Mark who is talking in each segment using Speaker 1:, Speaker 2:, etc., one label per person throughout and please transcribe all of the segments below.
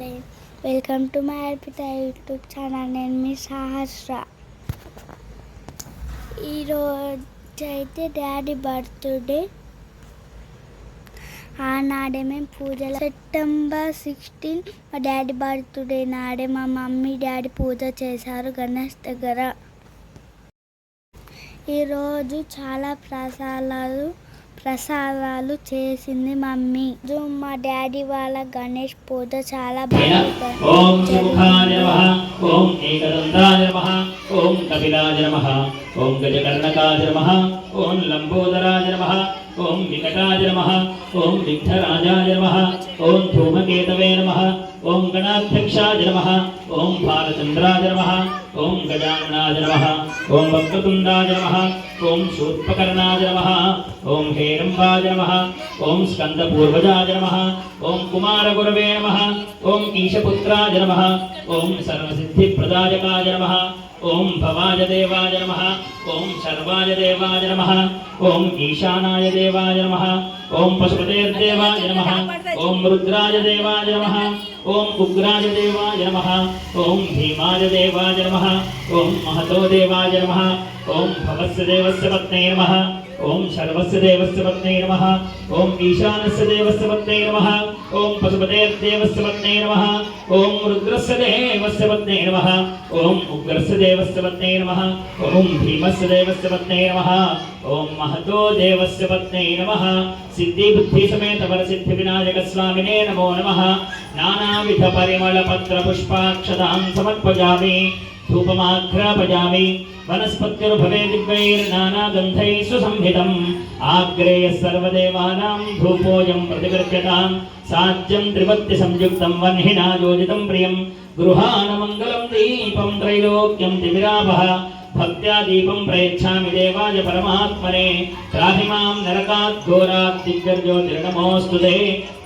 Speaker 1: నమస్తే welcome to my Arpita YouTube channel. నేను మీ సహస్ర ఈరోజు అయితే డాడీ బర్త్డే. ఆనాడే మేము పూజలు సెప్టెంబర్ సిక్స్టీన్ మా డాడీ బర్త్డే నాడే మా మమ్మీ డాడీ పూజ చేశారు గణేష్ దగ్గర. ఈరోజు చాలా ప్రసాదాలు ప్రసాదాలు చేసింది మమ్మీ. మా డాడీ వాళ్ళ గణేష్ పూజ చాలా బాగా
Speaker 2: ఓం ఓం ఏకదంతాయ నమః. ఓం కపిలాయ నమః. ఓం గజకర్ణకాయ నమః. ఓం లంబోదరాయ నమః. ఓం వికటాయ నమః. ఓం విఘ్నరాజాయ నమః. ఓం ధూమకేతవే నమః. ఓం గణాధ్యక్షాయ నమః. ఓం భాలచంద్రాయ నమః. ఓం గజాననాయ నమః. ఓం వక్రతుండాయ నమః. ఓం శూర్పకర్ణాయ నమః. ఓం హేరంబాయ నమః. ఓం స్కందపూర్వజాయ నమః. ఓం కుమారగురవే నమః. ఓం ఈశపుత్రాయ నమః. ఓం సర్వసిద్ధిప్రదాయకాయ నమః. ఓం భవాయ దేవాయ నమః. ఓం శర్వాయ దేవాయ నమః. ఓం ఈశానాయ దేవాయ నమః ఓం పశుపతేర్దేవాయ నమః ఓం రుద్రాయ దేవాయ నమః ఓం ఉగ్రాయ దేవాయ నమః ఓం భీమాయ దేవాయ నమః ఓం మహతో దేవాయ నమః ఓం భవస్య దేవస్య పత్నే నమ. ఓం శర్వస్య దేవస్య పత్నే నమ. ఓం ఈశానస్య దేవస్య పత్నే నమ. ఓం పశుపతే దేవస్య పత్నే నమ. ఓం రుద్రస్య దేవస్య పత్నే నమ. ఓం ఉగ్రస్య దేవస్య పత్నే నమ. ఓం భీమస్య దేవస్య పత్నే నమ. ఓం మహతో దేవస్య పత్నే నమ. సిద్ధి బుద్ధి సమేత వరసిద్ధి వినాయక స్వామినే నమో నమ. నానావిధ పరిమళ పత్ర పుష్పాక్షతాం సమర్పజామి. ధూపమాఘ్రాపయామి वनस्पत्युर्भवेदिग्वैर्नानागन्धैः सुसंहितम् आग्रेयः सर्वदेवानां धूपोऽयं प्रतिगृह्यतां साज्यं त्रिपत्ति संयुक्तं वह्निना योजितं प्रियं गृहाणमङ्गलं दीपं त्रैलोक्यं तिमिराभः భక్త్యా దీపం ప్రయచ్చామి దేవాయ పరమాత్మనే రాధిమాం నరకాత్ ఘోరాత్ దిగ్గర్జ్యోతిర్నమోస్తుతే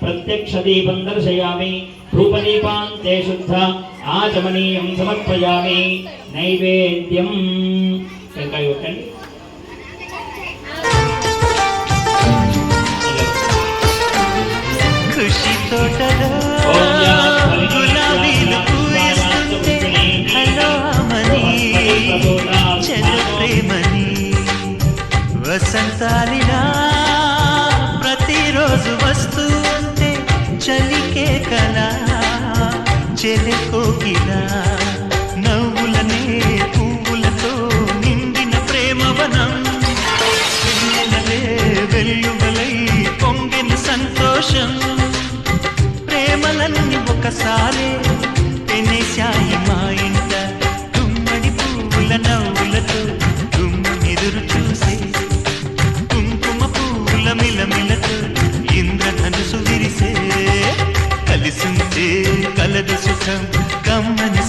Speaker 2: ప్రత్యక్ష దీపం దర్శయామి రూపదీపాంతే శుద్ధ ఆచమనీయం సమర్పయామి నైవేద్యం వెంకాయ
Speaker 3: కృషి తోటలో వసంతాలిలా ప్రతిరోజు వస్తూ ఉంటే చలికే కలా. చెలి కోకిలా నవ్వులనే పువ్వులతో నిండిన ప్రేమవనం వెన్నెలలే వెల్లువలై పొంగిన సంతోషం. ప్రేమలన్నీ ఒకసారి. పెనేశాయి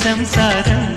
Speaker 3: സംസാരം